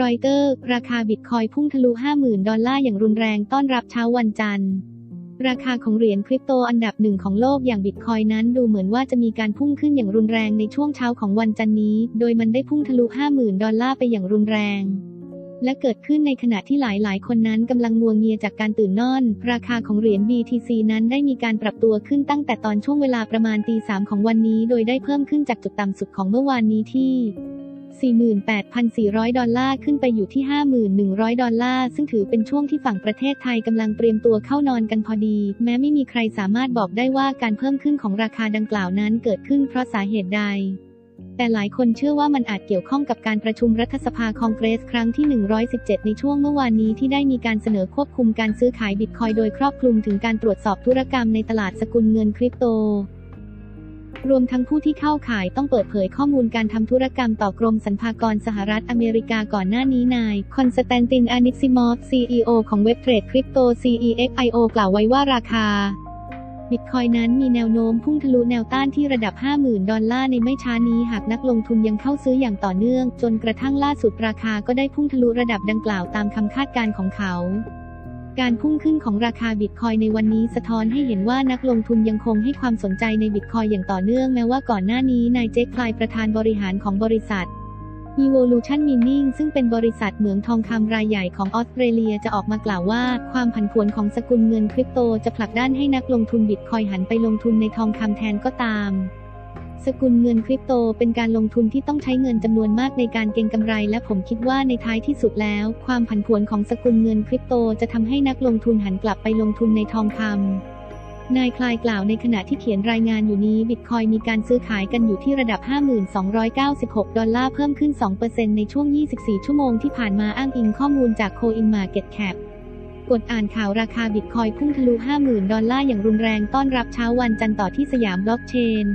รอยเตอร์ ราคาบิตคอยพุ่งทะลุ 50,000 ดอลลาร์อย่างรุนแรงต้อนรับเช้าวันจันทร์ ราคาของเหรียญคริปโตอันดับหนึ่งของโลกอย่างบิตคอยนั้นดูเหมือนว่าจะมีการพุ่งขึ้นอย่างรุนแรงในช่วงเช้าของวันจันทร์นี้ โดยมันได้พุ่งทะลุ 50,000 ดอลลาร์ไปอย่างรุนแรง และเกิดขึ้นในขณะที่หลายๆ คนนั้นกำลังงัวเงียจากการตื่นนอน ราคาของเหรียญ BTC นั้นได้มีการปรับตัวขึ้นตั้งแต่ตอนช่วงเวลาประมาณตีสามของวันนี้ โดยได้เพิ่มขึ้นจากจุดต่ำสุดของเมื่อวานนี้ที่ 48,400 ดอลลาร์ขึ้นไปอยู่ที่ 5,100 ดอลลาร์ ซึ่งถือเป็นช่วงที่ฝั่งประเทศไทยกำลังเตรียมตัวเข้านอนกันพอดี แม้ไม่มีใครสามารถบอกได้ว่าการเพิ่มขึ้นของราคาดังกล่าวนั้นเกิดขึ้นเพราะสาเหตุใดแต่หลายคนเชื่อว่ามันอาจเกี่ยวข้องกับการประชุมรัฐสภาคองเกรส ครั้งที่ 117 ในช่วงเมื่อวานนี้ที่ได้มีการเสนอควบคุมการซื้อขายบิตคอยโดยครอบคลุมถึงการตรวจสอบธุรกรรมในตลาดสกุลเงินคริปโต รวมทั้งผู้ที่เข้าข่ายต้องเปิดเผยข้อมูลการทำธุรกรรมต่อกรมสรรพากรสหรัฐอเมริกาก่อนหน้านี้นาย คอนสแตนตินอานิซิมอฟ CEO ของเว็บเทรดคริปโต CEXIO กล่าวไว้ว่าราคาบิตคอยนั้นมีแนวโน้มพุ่งทะลุแนวต้านที่ระดับ 50,000 ดอลลาร์ในไม่ช้านี้หากนักลงทุนยังเข้าซื้ออย่างต่อเนื่อง จนกระทั่งล่าสุดราคาก็ได้พุ่งทะลุระดับดังกล่าวตามคำคาดการณ์ของเขา การพุ่งขึ้นของราคาบิตคอยในวันนี้สะท้อนให้เห็นว่านักลงทุนยังคงให้ความสนใจในบิตคอยอย่างต่อเนื่องแม้ว่าก่อนหน้านี้นายเจคคลายประธานบริหารของบริษัท Evolution Mining ซึ่งเป็นบริษัทเหมืองทองคำรายใหญ่ของออสเตรเลียจะออกมากล่าวว่า ความผันผวนของสกุลเงินคริปโตจะผลักดันให้นักลงทุนบิตคอยหันไปลงทุนในทองคำแทนก็ตาม สกุลเงินคริปโตเป็นการลงทุนที่ต้องใช้เงินจำนวนมากในการเก็งกำไร และผมคิดว่าในท้ายที่สุดแล้ว ความผันผวนของสกุลเงินคริปโตจะทำให้นักลงทุนหันกลับไปลงทุนในทองคำนายคลายกล่าวในขณะที่เขียนรายงานอยู่นี้บิตคอยมีการซื้อขายกันอยู่ที่ระดับ 5,296 ดอลลาร์เพิ่มขึ้น 2%ในช่วง 24 ชั่วโมงที่ผ่านมาอ้างอิงข้อมูลจาก CoinMarketCap กดอ่านข่าวราคาบิตคอยพุ่งทะลุ 50,000 ดอลลาร์อย่างรุนแรงต้อนรับเช้าวันจันทร์ต่อที่สยามบล็อกเชน